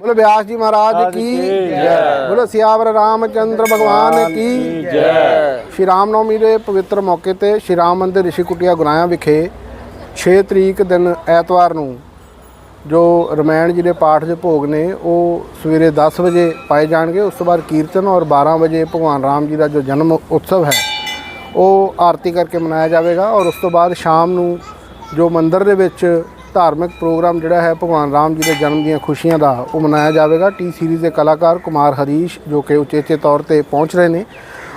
बोलो व्यास जी महाराज की जय बोलो सियावर ਰਾਮਚੰਦਰ ਭਗਵਾਨ ਕੀ ਜੈ ਸ਼੍ਰੀ ਰਾਮ ਨਵਮੀ ਦੇ ਪਵਿੱਤਰ ਮੌਕੇ ਤੇ ਸ਼੍ਰੀ ਰਾਮ ਮੰਦਿਰ ਰਿਸ਼ੀ ਕੁਟੀਆ ਗੁਰਾਇਆ ਵਿਖੇ 6 ਤਰੀਕ ਦਿਨ ਐਤਵਾਰ ਨੂੰ ਜੋ ਰਮਾਇਣ ਜੀ ਦੇ ਪਾਠ ਦੇ ਭੋਗ ਨੇ ਉਹ ਸਵੇਰੇ 10 ਵਜੇ ਪਾਏ ਜਾਣਗੇ ਉਸ ਤੋਂ ਬਾਅਦ ਕੀਰਤਨ ਔਰ 12 ਵਜੇ ਭਗਵਾਨ ਰਾਮ ਜੀ ਦਾ ਜੋ ਜਨਮ ਉਤਸਵ ਹੈ ਉਹ ਆਰਤੀ ਕਰਕੇ ਮਨਾਇਆ ਜਾਵੇਗਾ ਔਰ ਉਸ ਤੋਂ ਬਾਅਦ ਸ਼ਾਮ ਨੂੰ ਜੋ ਮੰਦਿਰ ਦੇ ਵਿੱਚ ਧਾਰਮਿਕ ਪ੍ਰੋਗਰਾਮ ਜਿਹੜਾ ਹੈ ਭਗਵਾਨ ਰਾਮ ਜੀ ਦੇ ਜਨਮ ਦੀਆਂ ਖੁਸ਼ੀਆਂ ਦਾ ਉਹ ਮਨਾਇਆ ਜਾਵੇਗਾ। ਟੀ ਸੀਰੀਜ਼ ਦੇ ਕਲਾਕਾਰ ਕੁਮਾਰ ਹਰੀਸ਼ ਜੋ ਕਿ ਉਚੇਚੇ ਤੌਰ ਤੇ ਪਹੁੰਚ ਰਹੇ ਨੇ।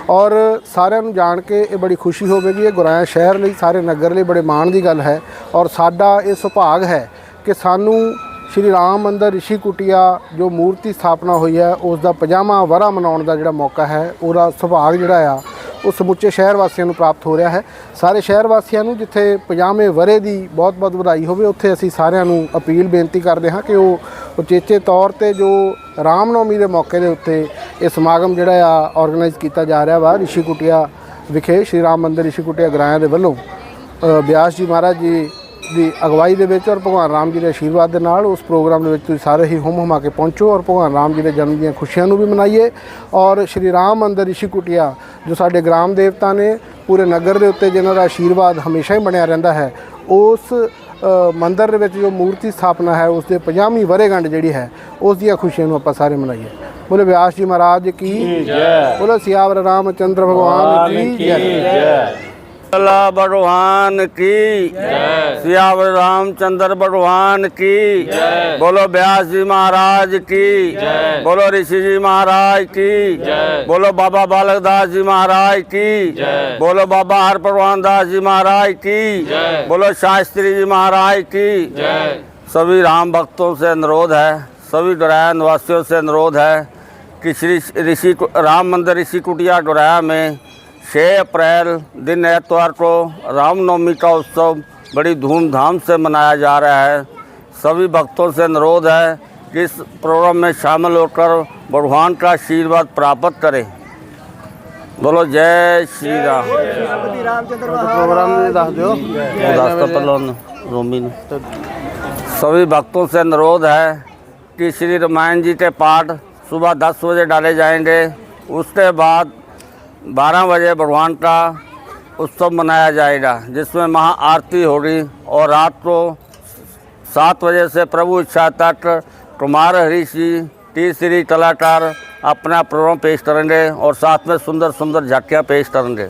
ਔਰ ਸਾਰਿਆਂ ਨੂੰ ਜਾਣ ਕੇ ਇਹ ਬੜੀ ਖੁਸ਼ੀ ਹੋਵੇਗੀ। ਇਹ ਗੁਰਾਇਆ ਸ਼ਹਿਰ ਲਈ, ਸਾਰੇ ਨਗਰ ਲਈ ਬੜੇ ਮਾਣ ਦੀ ਗੱਲ ਹੈ। ਔਰ ਸਾਡਾ ਇਹ ਸੁਭਾਗ ਹੈ ਕਿ ਸਾਨੂੰ ਸ਼੍ਰੀ ਰਾਮ ਮੰਦਰ ਰਿਸ਼ੀ ਕੁਟੀਆ ਜੋ ਮੂਰਤੀ ਸਥਾਪਨਾ ਹੋਈ ਹੈ, ਉਸ ਦਾ 50ਵਾਂ ਵਰਾ ਮਨਾਉਣ ਦਾ ਜਿਹੜਾ ਮੌਕਾ ਹੈ, ਉਹਦਾ ਸੁਭਾਗ ਜਿਹੜਾ ਆ ਉਹ ਸਮੁੱਚੇ ਸ਼ਹਿਰ ਵਾਸੀਆਂ ਨੂੰ ਪ੍ਰਾਪਤ ਹੋ ਰਿਹਾ ਹੈ। ਸਾਰੇ ਸ਼ਹਿਰ ਵਾਸੀਆਂ ਨੂੰ ਜਿੱਥੇ 50ਵੇਂ ਵਰੇ ਦੀ ਬਹੁਤ-ਬਹੁਤ ਵਧਾਈ ਹੋਵੇ, ਉੱਥੇ ਅਸੀਂ ਸਾਰਿਆਂ ਨੂੰ ਅਪੀਲ ਬੇਨਤੀ ਕਰਦੇ ਹਾਂ ਕਿ ਉਹ ਉਚੇਚੇ ਤੌਰ ਤੇ ਜੋ ਰਾਮਨੌਮੀ ਦੇ ਮੌਕੇ ਦੇ ਉੱਤੇ ਇਹ ਸਮਾਗਮ ਜਿਹੜਾ ਆ ਆਰਗੇਨਾਈਜ਼ ਕੀਤਾ ਜਾ ਰਿਹਾ ਵਾ, ਰਿਸ਼ੀ ਕੁਟੀਆ ਵਿਖੇ, ਸ਼੍ਰੀ ਰਾਮ ਮੰਦਿਰ ਰਿਸ਼ੀ ਕੁਟਿਆ ਗਰਾਇਆ ਦੇ ਵੱਲੋਂ ਬਿਆਸ ਜੀ ਮਹਾਰਾਜ ਜੀ ਦੀ ਅਗਵਾਈ ਦੇ ਵਿੱਚ ਔਰ ਭਗਵਾਨ ਰਾਮ ਜੀ ਦੇ ਆਸ਼ੀਰਵਾਦ ਦੇ ਨਾਲ ਉਸ ਪ੍ਰੋਗਰਾਮ ਦੇ ਵਿੱਚ ਤੁਸੀਂ ਸਾਰੇ ਹੀ ਹੁਮ ਹੁਮਾ ਕੇ ਪਹੁੰਚੋ ਔਰ ਭਗਵਾਨ ਰਾਮ ਜੀ ਦੇ ਜਨਮ ਦੀਆਂ ਖੁਸ਼ੀਆਂ ਨੂੰ ਵੀ ਮਨਾਈਏ ਔਰ ਸ਼੍ਰੀ ਰਾਮ ਮੰਦਿਰ ਰਿਸ਼ੀ ਕੁਟੀਆ ਜੋ ਸਾਡੇ ਗ੍ਰਾਮ ਦੇਵਤਾ ਨੇ ਪੂਰੇ ਨਗਰ ਦੇ ਉੱਤੇ ਜਿਨ੍ਹਾਂ ਦਾ ਆਸ਼ੀਰਵਾਦ ਹਮੇਸ਼ਾ ਹੀ ਬਣਿਆ ਰਹਿੰਦਾ ਹੈ ਉਸ ਮੰਦਿਰ ਦੇ ਵਿੱਚ ਜੋ ਮੂਰਤੀ ਸਥਾਪਨਾ ਹੈ ਉਸ ਦੇ 50ਵੀਂ ਵਰੇਗੰਢ ਜਿਹੜੀ ਹੈ ਉਸ ਦੀਆਂ ਖੁਸ਼ੀਆਂ ਨੂੰ ਆਪਾਂ ਸਾਰੇ ਮਨਾਈਏ। ਬੋਲੇ ਵਿਆਸ ਜੀ ਮਹਾਰਾਜ ਕੀ ਜੈ। ਬੋਲੇ ਸਿਆਵਰ ਰਾਮਚੰਦਰ ਭਗਵਾਨ ਕੀ ਜੈ। अल्लाह भगवान की। सियावर रामचंद्र भगवान की। बोलो ब्यास जी महाराज की। बोलो ऋषि जी महाराज की। बोलो बाबा बालक दास जी महाराज की। बोलो बाबा हर भगवान दास जी महाराज की। बोलो शास्त्री जी महाराज की। सभी राम भक्तों से अनुरोध है। सभी डोराया निवासियों से अनुरोध है कि श्री ऋषि राम मंदिर ऋषि कुटिया डोराया में छः अप्रैल दिन एतवार को रामनवमी का उत्सव बड़ी धूमधाम से मनाया जा रहा है। सभी भक्तों से अनुरोध है कि इस प्रोग्राम में शामिल होकर भगवान का आशीर्वाद प्राप्त करें। बोलो, जय श्री राम। प्रोग्राम सभी भक्तों से अनुरोध है कि श्री रामायण जी के पाठ सुबह दस बजे डाले जाएँगे। उसके बाद 12 बजे भगवान का उत्सव मनाया जाएगा, जिसमें महाआरती होगी और रात को सात बजे से प्रभु इच्छा तक कुमार हरीश टी श्री कलाकार अपना प्रोग्राम पेश करेंगे और साथ में सुंदर सुंदर झाकियाँ पेश करेंगे।